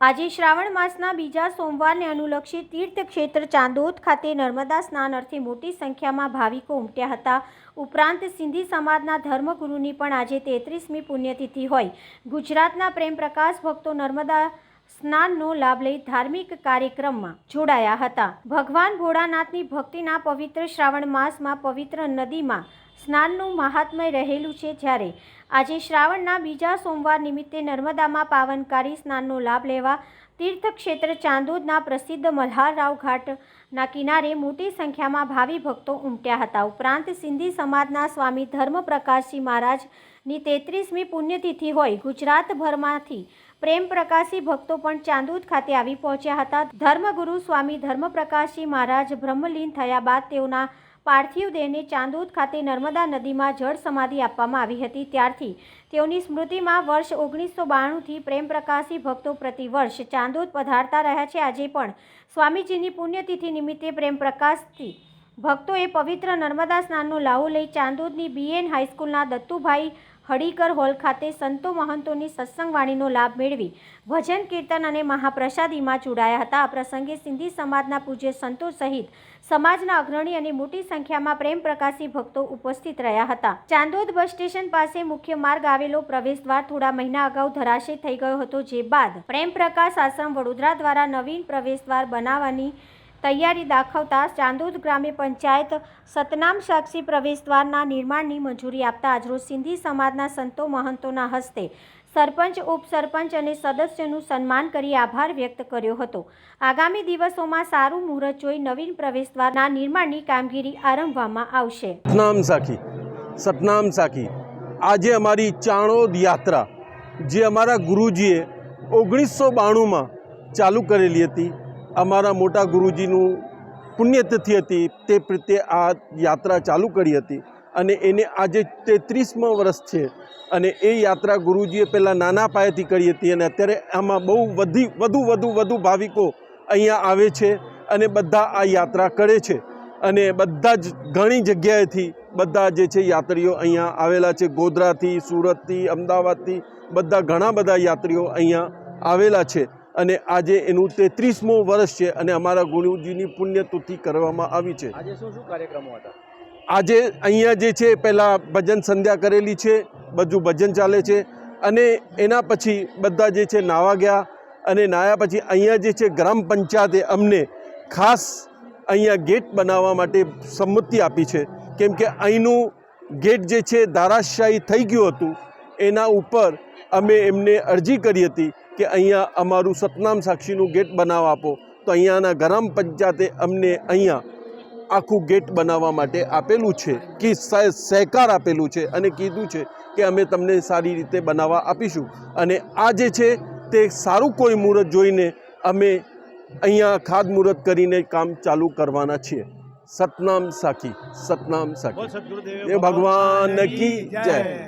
આજે શ્રાવણ માસના બીજા સોમવારને અનુલક્ષી તીર્થક્ષેત્ર ચાંદોદ ખાતે નર્મદા સ્નાન અર્થે મોટી સંખ્યામાં ભાવિકો ઉમટ્યા હતા. ઉપરાંત સિંધી સમાજના ધર્મગુરુની પણ આજે તેત્રીસમી પુણ્યતિથિ હોય. ગુજરાતના પ્રેમ પ્રકાશ ભક્તો નર્મદા સ્નાનનો લાભ લઈ ધાર્મિક કાર્યક્રમમાં જોડાયા હતા. ભગવાન ભોળાનાથની ભક્તિના પવિત્ર શ્રાવણ માસમાં પવિત્ર નદીમાં સ્નાનનું મહાત્મય રહેલું છે જ્યારે આજે શ્રાવણના બીજા સોમવાર નિમિત્તે નર્મદામાં પાવનકારી સ્નાનનો લાભ લેવા તીર્થક્ષેત્ર ચાંદોદના પ્રસિદ્ધ મલ્હારરાવ ઘાટના કિનારે મોટી સંખ્યામાં ભાવિ ભક્તો ઉમટ્યા હતા. ઉપરાંત સિંધી સમાજના સ્વામી ધર્મપ્રકાશજી મહારાજની તેત્રીસમી પુણ્યતિથિ હોય, ગુજરાતભરમાંથી પ્રેમ પ્રકાશી ભક્તો પણ ચાંદોદ ખાતે આવી પહોંચ્યા હતા. ધર્મગુરુ સ્વામી ધર્મપ્રકાશજી મહારાજ બ્રહ્મલીન થયા બાદ તેઓના પાર્થિવ દેહને ચાંદોદ ખાતે નર્મદા નદીમાં જળ સમાધિ આપવામાં આવી હતી. ત્યારથી તેઓની સ્મૃતિમાં વર્ષ ઓગણીસો બાણુંથી પ્રેમ પ્રકાશી ભક્તો પ્રતિવર્ષ ચાંદોદ પધારતા રહ્યા છે. આજે પણ સ્વામીજીની પુણ્યતિથિ નિમિત્તે પ્રેમ પ્રકાશથી ભક્તોએ પવિત્ર નર્મદા સ્નાનનો લાહો લઈ ચાંદોદની બીએન હાઈસ્કૂલના દત્તુભાઈ હડીકર હોલ ખાતે સંતો મહંતોની સત્સંગવાણીનો લાભ મેળવી ભજન, કીર્તન અને મહાપ્રસાદીમાં જોડાયા હતા. આ પ્રસંગે સિંધી સમાજના પૂજ્ય સંતો સહિત સમાજના અગ્રણી અને મોટી સંખ્યામાં પ્રેમ પ્રકાશી ભક્તો ઉપસ્થિત રહ્યા હતા. ચાંદોદ બસ સ્ટેશન પાસે મુખ્ય માર્ગ આવેલો પ્રવેશદ્વાર થોડા મહિના અગાઉ ધરાશય થઈ ગયો હતો, જે બાદ પ્રેમ પ્રકાશ આશ્રમ વડોદરા દ્વારા નવીન પ્રવેશદ્વાર બનાવવાની તૈયારી દાખવતા ચાંદોદ ગ્રામ્ય પંચાયત સતનામ સાક્ષી પ્રવેશદ્વારના નિર્માણની મંજૂરી આપતા આજરોજ સિંધી સમાજના સંતો મહંતોના હસ્તે સરપંચ, ઉપસરપંચ અને સદસ્યનું સન્માન કરી આભાર વ્યક્ત કર્યો હતો. આગામી દિવસોમાં સારું મુહૂર્ત જોઈ નવીન પ્રવેશદ્વારના નિર્માણની કામગીરી આરંભવામાં આવશે. સતનામ સાખી સતનામ સાખી આજે અમારી ચાણોદ યાત્રા, જે અમારા ગુરુજીએ ઓગણીસો બાણુંમાં ચાલુ કરેલી હતી અમારા મોટા ગુરુજીનું પુણ્યતિથિ હતી, તે પ્રત્યે આ યાત્રા ચાલુ કરી હતી. અને એને આજે તેત્રીસમો વર્ષ છે. અને એ યાત્રા ગુરુજીએ પહેલાં નાના પાયેથી કરી હતી અને અત્યારે આમાં બહુ વધી, વધુ વધુ વધુ ભાવિકો અહીંયા આવે છે અને બધા આ યાત્રા કરે છે. અને બધા જ ઘણી જગ્યાએથી બધા જે છે યાત્રીઓ અહીંયા આવેલા છે. ગોધરાથી, સુરતથી, અમદાવાદથી બધા ઘણા બધા યાત્રીઓ અહીંયા આવેલા છે. અને આજે એનું તેત્રીસમો વર્ષ છે અને અમારા ગુરુજીની પુણ્યતિથિ કરવામાં આવી છે. આજે શું શું કાર્યક્રમો હતા? આજે અહીંયા જે છે પહેલાં ભજન સંધ્યા કરેલી છે બધું ભજન ચાલે છે અને એના પછી બધા જે છે નાવા ગયા અને નાયા પછી અહીંયા જે છે ગ્રામ પંચાયતે અમને ખાસ અહીંયા ગેટ બનાવવા માટે સંમતિ આપી છે. કેમ કે અહીંનું ગેટ જે છે ધારાશાહી થઈ ગયું હતું. એના ઉપર અમે એમને અરજી કરી હતી કે અહીંયા અમારું સતનામ સાક્ષીનું ગેટ બનાવવા આપો. તો અહીંયાના ગ્રામ પંચાયતે અમને અહીંયા આખું ગેટ બનાવવા માટે આપેલું છે કે સહ- સહકાર આપેલું છે અને કીધું છે કે અમે તમને સારી રીતે બનાવવા આપીશું. અને આ જે છે તે સારું કોઈ મુહૂર્ત જોઈને અમે અહીંયા ખાદ મુહૂર્ત કરીને કામ ચાલુ કરવાના છીએ. સતનામ સાખી સતનામ સાખી. એ ભગવાન કી જય.